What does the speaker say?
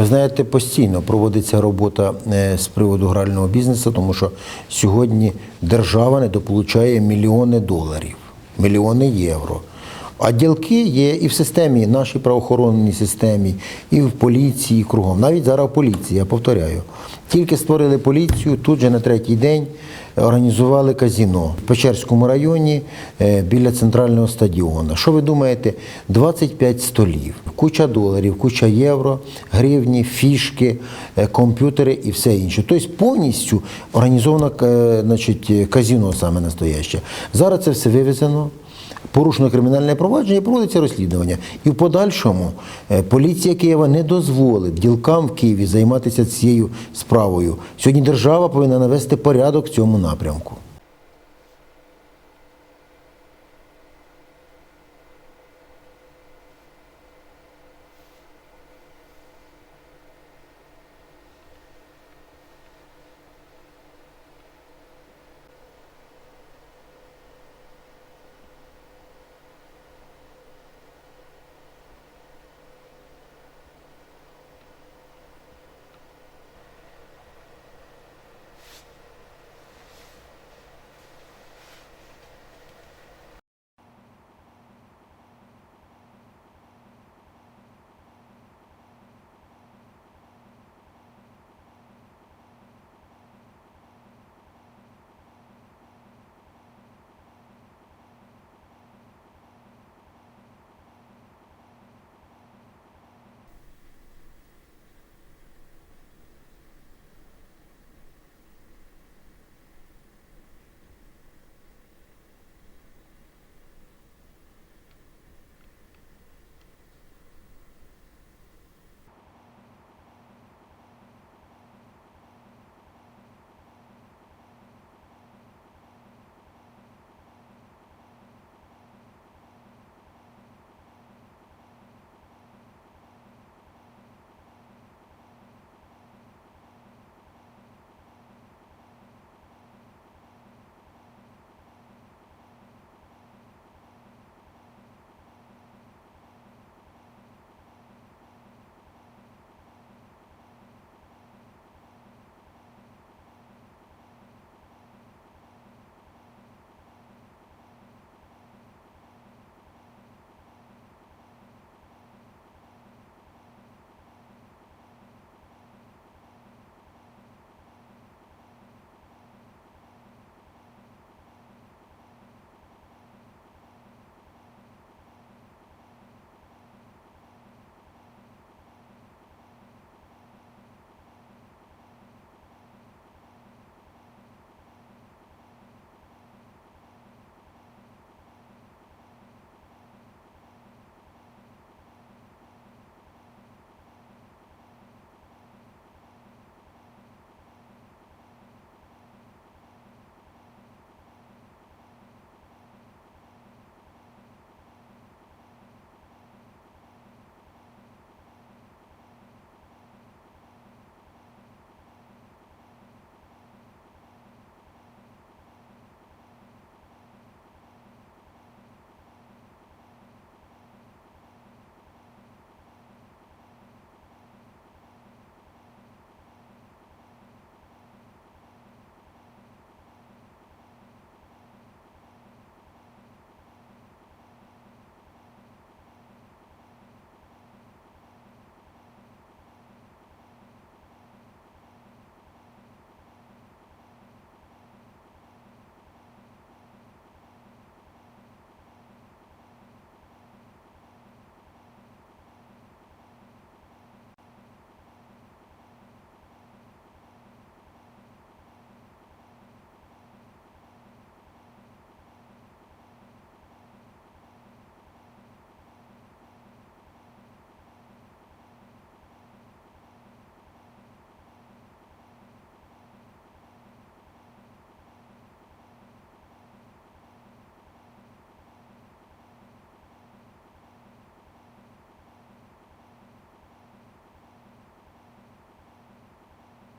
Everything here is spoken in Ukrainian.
Ви знаєте, постійно проводиться робота е, з приводу грального бізнесу, тому що сьогодні держава недополучає мільйони доларів, мільйони євро. А ділки є і в системі, нашій правоохоронній системі, і в поліції, і кругом. Навіть зараз в поліції, я повторяю. Тільки створили поліцію, тут же на третій день організували казіно в Печерському районі е, біля центрального стадіону. Що ви думаєте? 25 столів, куча доларів, куча євро, гривні, фішки, е, комп'ютери і все інше. Тобто повністю організовано е, значить, казіно саме настояще. Зараз це все вивезено. Порушено кримінальне провадження і проводиться розслідування. І в подальшому е, поліція Києва не дозволить ділкам в Києві займатися цією справою. Сьогодні держава повинна навести порядок в цьому напрямку.